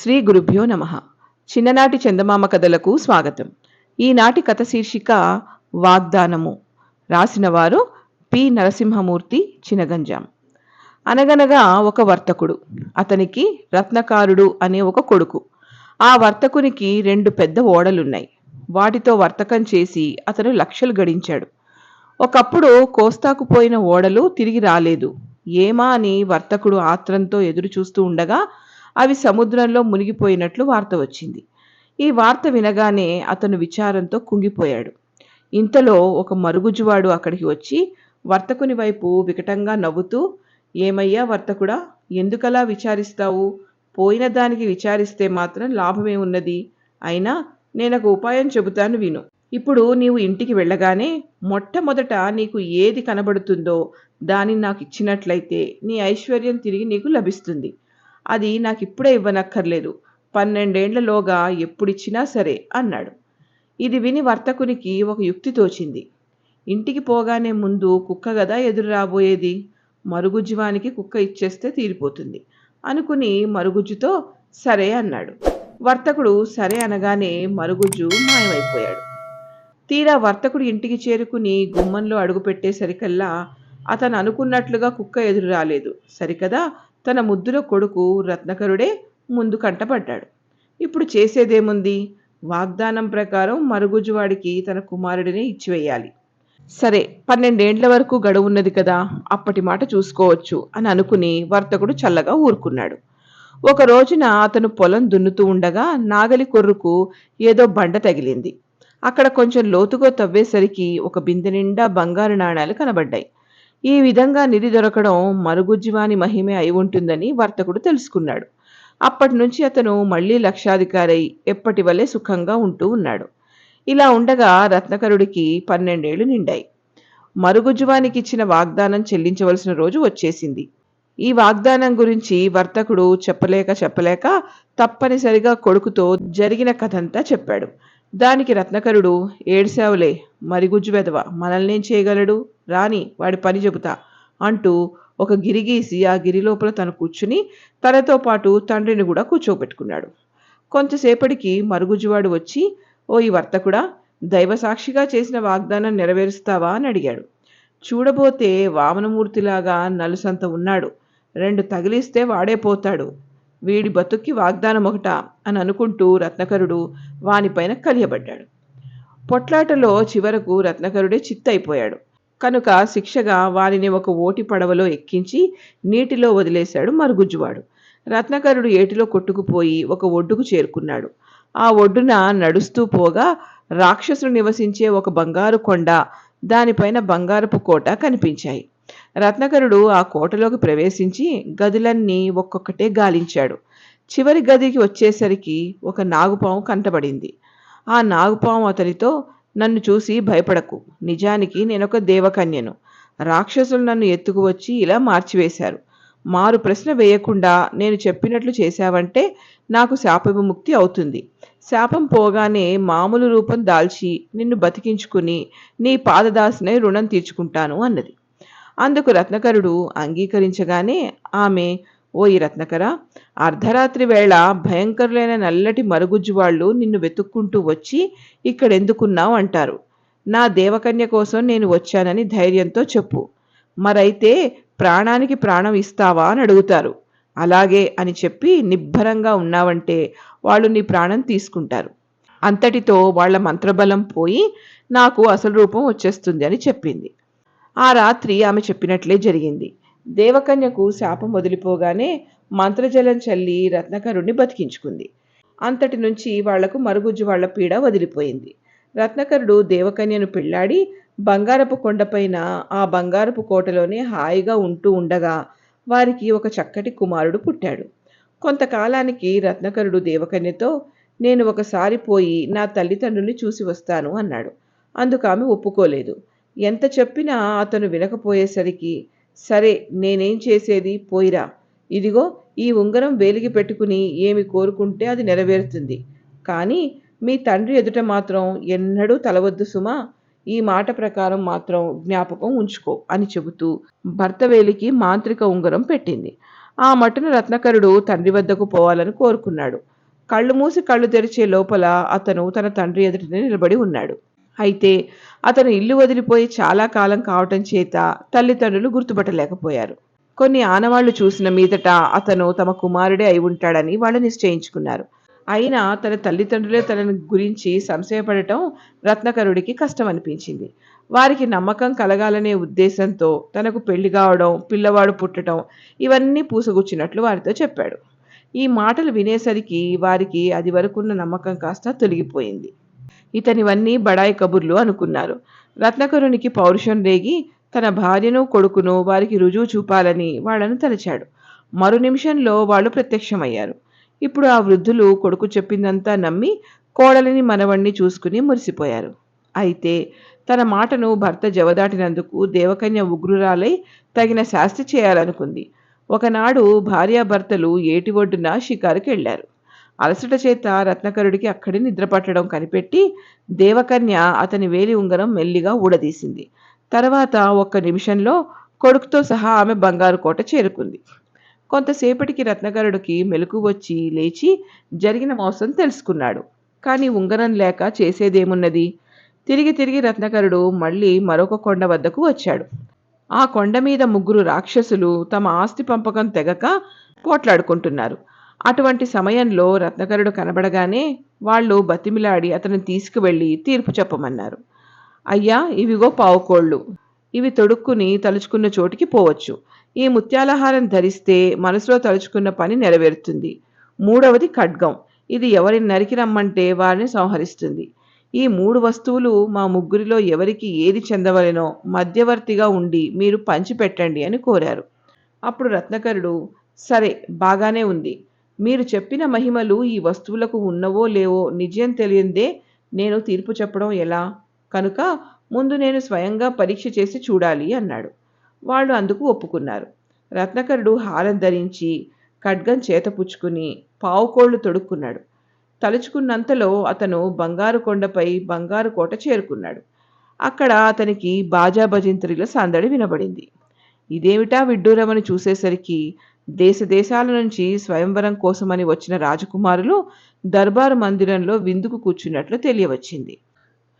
శ్రీ గురుభ్యో నమ. చిన్ననాటి చందమామ కథలకు స్వాగతం. ఈనాటి కథ శీర్షిక వాగ్దానము. రాసినవారు పి. నరసింహమూర్తి చినగంజాం. అనగనగా ఒక వర్తకుడు అతనికి రత్నకారుడు అనే ఒక కొడుకు. ఆ వర్తకునికి రెండు పెద్ద ఓడలున్నాయి. వాటితో వర్తకం చేసి అతను లక్షలు గడించాడు. ఒకప్పుడు కోస్తాకు పోయిన ఓడలు తిరిగి రాలేదు. ఏమా అని వర్తకుడు ఆత్రంతో ఎదురు చూస్తూ ఉండగా అవి సముద్రంలో మునిగిపోయినట్లు వార్త వచ్చింది. ఈ వార్త వినగానే అతను విచారంతో కుంగిపోయాడు. ఇంతలో ఒక మరుగుజ్జువాడు అక్కడికి వచ్చి వర్తకుని వైపు వికటంగా నవ్వుతూ ఏమయ్యా వర్తకుడా ఎందుకలా విచారిస్తావు? పోయిన దానికి విచారిస్తే మాత్రం లాభమే ఉన్నది. అయినా నేనొక ఉపాయం చెబుతాను విను. ఇప్పుడు నీవు ఇంటికి వెళ్ళగానే మొట్టమొదట నీకు ఏది కనబడుతుందో దాన్ని నాకు ఇచ్చినట్లయితే నీ ఐశ్వర్యం తిరిగి నీకు లభిస్తుంది. అది నాకు ఇప్పుడే ఇవ్వనక్కర్లేదు. పన్నెండేండ్లలోగా ఎప్పుడిచ్చినా సరే అన్నాడు. ఇది విని వర్తకునికి ఒక యుక్తి తోచింది. ఇంటికి పోగానే ముందు కుక్క గదా ఎదురు రాబోయేది? మరుగుజ్జువానికి కుక్క ఇచ్చేస్తే తీరిపోతుంది. అనుకుని మరుగుజ్జుతో సరే అన్నాడు. వర్తకుడు సరే అనగానే మరుగుజ్జు మాయమైపోయాడు. తీరా వర్తకుడు ఇంటికి చేరుకుని గుమ్మంలో అడుగుపెట్టేసరికల్లా అతను అనుకున్నట్లుగా కుక్క ఎదురు రాలేదు. సరికదా? తన ముద్దుల కొడుకు రత్నకరుడే ముందు కంటపడ్డాడు. ఇప్పుడు చేసేదేముంది? వాగ్దానం ప్రకారం మరుగుజువాడికి తన కుమారుడిని ఇచ్చివేయాలి. సరే పన్నెండేండ్ల వరకు గడువున్నది కదా అప్పటి మాట చూసుకోవచ్చు అని అనుకుని వర్తకుడు చల్లగా ఊరుకున్నాడు. ఒక రోజున అతను పొలం దున్నుతూ ఉండగా నాగలి కొర్రుకు ఏదో బండ తగిలింది. అక్కడ కొంచెం లోతుగా తవ్వేసరికి ఒక బిందె నిండా బంగారు నాణాలు కనబడ్డాయి. ఈ విధంగా నిధి దొరకడం మరుగుజ్జువాని మహిమే అయి ఉంటుందని వర్తకుడు తెలుసుకున్నాడు. అప్పటి నుంచి అతను మళ్ళీ లక్షాధికారై ఎప్పటి వలె సుఖంగా ఉంటూ ఉన్నాడు. ఇలా ఉండగా రత్నకరుడికి పన్నెండేళ్ళు నిండాయి. మరుగుజ్జువానికి ఇచ్చిన వాగ్దానం చెల్లించవలసిన రోజు వచ్చేసింది. ఈ వాగ్దానం గురించి వర్తకుడు చెప్పలేక చెప్పలేక తప్పనిసరిగా కొడుకుతో జరిగిన కథంతా చెప్పాడు. దానికి రత్నకరుడు ఏడ్సావులే మరిగుజ్జు వెదవ మనల్నేం చేయగలడు? రాని వాడి పని చెబుతా అంటూ ఒక గిరి గీసి ఆ గిరి లోపల తను కూర్చుని తనతో పాటు తండ్రిని కూడా కూర్చోబెట్టుకున్నాడు. కొంతసేపటికి మరుగుజ్జువాడు వచ్చి ఓ ఈ వర్తకుడా దైవసాక్షిగా చేసిన వాగ్దానం నెరవేరుస్తావా? అని అడిగాడు. చూడబోతే వామనమూర్తిలాగా నలుసంత ఉన్నాడు. రెండు తగిలిస్తే వాడే పోతాడు. వీడి బతుక్కి వాగ్దానం ఒకట? అని అనుకుంటూ రత్నకరుడు వానిపైన కలియబడ్డాడు. పొట్లాటలో చివరకు రత్నకరుడే చిత్తయిపోయాడు. కనుక శిక్షగా వారిని ఒక ఓటి పడవలో ఎక్కించి నీటిలో వదిలేశాడు మరుగుజ్జువాడు. రత్నకరుడు ఏటిలో కొట్టుకుపోయి ఒక ఒడ్డుకు చేరుకున్నాడు. ఆ ఒడ్డున నడుస్తూ పోగా రాక్షసులు నివసించే ఒక బంగారు కొండ దానిపైన బంగారపు కోట కనిపించాయి. రత్నకరుడు ఆ కోటలోకి ప్రవేశించి గదులన్నీ ఒక్కొక్కటే గాలించాడు. చివరి గదికి వచ్చేసరికి ఒక నాగుపాము కంటబడింది. ఆ నాగుపాము అతనితో నన్ను చూసి భయపడకు. నిజానికి నేనొక దేవకన్యను. రాక్షసులు నన్ను ఎత్తుకువచ్చి ఇలా మార్చివేశారు. మారు ప్రశ్న వేయకుండా నేను చెప్పినట్లు చేశావంటే నాకు శాప విముక్తి అవుతుంది. శాపం పోగానే మామూలు రూపం దాల్చి నిన్ను బతికించుకుని నీ పాదదాసునే రుణం తీర్చుకుంటాను అన్నది. అందుకు రత్నకరుడు అంగీకరించగానే ఆమె ఓ ఈ రత్నకర అర్ధరాత్రి వేళ భయంకరులైన నల్లటి మరుగుజ్జు వాళ్ళు నిన్ను వెతుక్కుంటూ వచ్చి ఇక్కడెందుకున్నావు అంటారు. నా దేవకన్య కోసం నేను వచ్చానని ధైర్యంతో చెప్పు. మరైతే ప్రాణానికి ప్రాణం ఇస్తావా అని అడుగుతారు. అలాగే అని చెప్పి నిబ్బరంగా ఉన్నావంటే వాళ్ళు నీ ప్రాణం తీసుకుంటారు. అంతటితో వాళ్ళ మంత్రబలం పోయి నాకు అసలు రూపం వచ్చేస్తుంది అని చెప్పింది. ఆ రాత్రి ఆమె చెప్పినట్లే జరిగింది. దేవకన్యకు శాపం వదిలిపోగానే మంత్రజలం చల్లి రత్నకరుణ్ణి బతికించుకుంది. అంతటి నుంచి వాళ్ళకు మరుగుజ్జు వాళ్ళ పీడ వదిలిపోయింది. రత్నకరుడు దేవకన్యను పెళ్ళాడి బంగారపు కొండపైన ఆ బంగారపు కోటలోనే హాయిగా ఉంటూ ఉండగా వారికి ఒక చక్కటి కుమారుడు పుట్టాడు. కొంతకాలానికి రత్నకరుడు దేవకన్యతో నేను ఒకసారి పోయి నా తల్లిదండ్రుల్ని చూసి వస్తాను అన్నాడు. అందుకు ఆమె ఒప్పుకోలేదు. ఎంత చెప్పినా అతను వినకపోయేసరికి సరే నేనేం చేసేది? పోయిరా. ఇదిగో ఈ ఉంగరం వేలికి పెట్టుకుని ఏమి కోరుకుంటే అది నెరవేరుతుంది. కానీ మీ తండ్రి ఎదుట మాత్రం ఎన్నడూ తలవద్దు సుమా. ఈ మాట ప్రకారం మాత్రం జ్ఞాపకం ఉంచుకో అని చెబుతూ భర్త వేలికి మాంత్రిక ఉంగరం పెట్టింది. ఆ మటును రత్నకరుడు తండ్రి వద్దకు పోవాలని కోరుకున్నాడు. కళ్ళు మూసి కళ్ళు తెరిచే లోపల అతను తన తండ్రి ఎదుటనే నిలబడి ఉన్నాడు. అయితే అతను ఇల్లు వదిలిపోయి చాలా కాలం కావటం చేత తల్లిదండ్రులు గుర్తుపట్టలేకపోయారు. కొన్ని ఆనవాళ్ళు చూసిన మీదట అతను తమ కుమారుడే అయి ఉంటాడని వాళ్ళు నిశ్చయించుకున్నారు. అయినా తన తల్లిదండ్రులే తనని గురించి సంశయపడటం రత్నకరుడికి కష్టం అనిపించింది వారికి నమ్మకం కలగాలనే ఉద్దేశంతో తనకు పెళ్ళి కావడం పిల్లవాడు పుట్టడం ఇవన్నీ పూసగుచ్చినట్లు వారితో చెప్పాడు. ఈ మాటలు వినేసరికి వారికి అది వరకున్న నమ్మకం కాస్త తొలగిపోయింది. ఇతనివన్నీ బడాయి కబుర్లు అనుకున్నారు. రత్నకరునికి పౌరుషం రేగి తన భార్యను కొడుకును వారికి రుజువు చూపాలని వాళ్ళను తలచాడు. మరు నిమిషంలో వాళ్ళు ప్రత్యక్షమయ్యారు. ఇప్పుడు ఆ వృద్ధులు కొడుకు చెప్పిందంతా నమ్మి కోడలిని మనవణ్ణి చూసుకుని మురిసిపోయారు. అయితే తన మాటను భర్త జవదాటినందుకు దేవకన్య ఉగ్రురాలై తగిన శాస్తి చేయాలనుకుంది. ఒకనాడు భార్యాభర్తలు ఏటి ఒడ్డున షికారుకెళ్ళారు అలసట చేత రత్నకరుడికి అక్కడి నిద్రపట్టడం కనిపెట్టి దేవకన్య అతని వేలి ఉంగరం మెల్లిగా ఊడదీసింది. తర్వాత ఒక్క నిమిషంలో కొడుకుతో సహా ఆమె బంగారు కోట చేరుకుంది. కొంతసేపటికి రత్నకరుడికి మెలకు వచ్చి లేచి జరిగిన మోసం తెలుసుకున్నాడు. కానీ ఉంగరం లేక చేసేదేమున్నది? తిరిగి తిరిగి రత్నకరుడు మళ్ళీ మరొక కొండ వద్దకు వచ్చాడు. ఆ కొండ మీద ముగ్గురు రాక్షసులు తమ ఆస్తి పంపకం తెగక పోట్లాడుకుంటున్నారు. అటువంటి సమయంలో రత్నకరుడు కనబడగానే వాళ్ళు బతిమిలాడి అతను తీసుకువెళ్ళి తీర్పు చెప్పమన్నారు. అయ్యా ఇవిగో పావుకోళ్ళు. ఇవి తొడుక్కుని తలుచుకున్న చోటికి పోవచ్చు. ఈ ముత్యాలహారం ధరిస్తే మనసులో తలుచుకున్న పని నెరవేరుతుంది. మూడవది ఖడ్గం. ఇది ఎవరిని నరికి రమ్మంటే వారిని సంహరిస్తుంది. ఈ మూడు వస్తువులు మా ముగ్గురిలో ఎవరికి ఏది చెందవలెనో మధ్యవర్తిగా ఉండి మీరు పంచిపెట్టండి అని కోరారు. అప్పుడు రత్నకరుడు సరే బాగానే ఉంది. మీరు చెప్పిన మహిమలు ఈ వస్తువులకు ఉన్నవో లేవో నిజం తెలియందే నేను తీర్పు చెప్పడం ఎలా? కనుక ముందు నేను స్వయంగా పరీక్ష చేసి చూడాలి అన్నాడు. వాళ్ళు అందుకు ఒప్పుకున్నారు. రత్నకరుడు హారం ధరించి ఖడ్గం చేతపుచ్చుకుని పావుకోళ్ళు తొడుక్కున్నాడు. తలుచుకున్నంతలో అతను బంగారు కొండపై బంగారు కోట చేరుకున్నాడు. అక్కడ అతనికి బాజా భజంత్రిల సందడి వినబడింది. ఇదేమిటా విడ్డూరమని చూసేసరికి దేశ దేశాల నుంచి స్వయంవరం కోసమని వచ్చిన రాజకుమారులు దర్బారు మందిరంలో విందుకు కూర్చున్నట్లు తెలియవచ్చింది.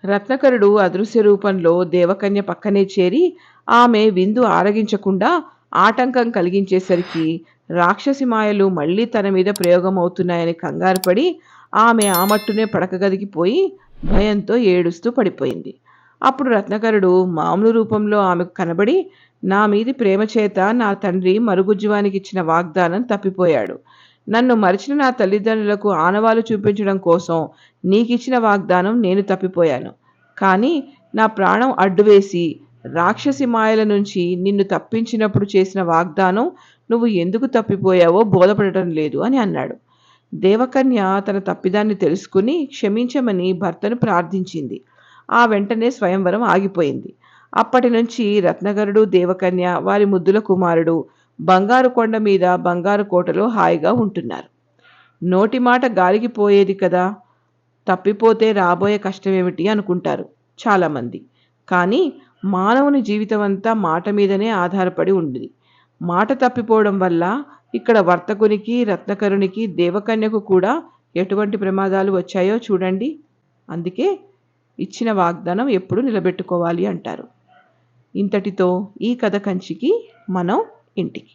రత్నకరుడు అదృశ్య రూపంలో దేవకన్య పక్కనే చేరి ఆమె విందు ఆరగించకుండా ఆటంకం కలిగించేసరికి రాక్షసి మాయలు మళ్ళీ తన మీద ప్రయోగం అవుతున్నాయని కంగారుపడి ఆమె ఆమట్టునే మట్టునే పడకగదికి పోయి భయంతో ఏడుస్తూ పడిపోయింది. అప్పుడు రత్నకరుడు మామూలు రూపంలో ఆమెకు కనబడి నా మీది ప్రేమ చేత నా తండ్రి మరుగుజ్జువానికి ఇచ్చిన వాగ్దానం తప్పిపోయాడు. నన్ను మరిచిన నా తల్లిదండ్రులకు ఆనవాలు చూపించడం కోసం నీకిచ్చిన వాగ్దానం నేను తప్పిపోయాను. కానీ నా ప్రాణం అడ్డువేసి రాక్షసి మాయల నుంచి నిన్ను తప్పించినప్పుడు చేసిన వాగ్దానం నువ్వు ఎందుకు తప్పిపోయావో బోధపడటం లేదు అని అన్నాడు. దేవకన్య తన తప్పిదాన్ని తెలుసుకుని క్షమించమని భర్తను ప్రార్థించింది. ఆ వెంటనే స్వయంవరం ఆగిపోయింది. అప్పటి నుంచి రత్నగరుడు దేవకన్య వారి ముద్దుల కుమారుడు బంగారు కొండ మీద బంగారు కోటలో హాయిగా ఉంటున్నారు. నోటి మాట గాలికి పోయేది కదా? తప్పిపోతే రాబోయే కష్టమేమిటి అనుకుంటారు చాలామంది. కానీ మానవుని జీవితం అంతా మాట మీదనే ఆధారపడి ఉంది. మాట తప్పిపోవడం వల్ల ఇక్కడ వర్తకునికి రత్నకరునికి దేవకన్యకు కూడా ఎటువంటి ప్రమాదాలు వచ్చాయో చూడండి. అందుకే ఇచ్చిన వాగ్దానం ఎప్పుడు నిలబెట్టుకోవాలి అంటారు. ఇంతటితో ఈ కథ కంచికి మనం ఇంటికి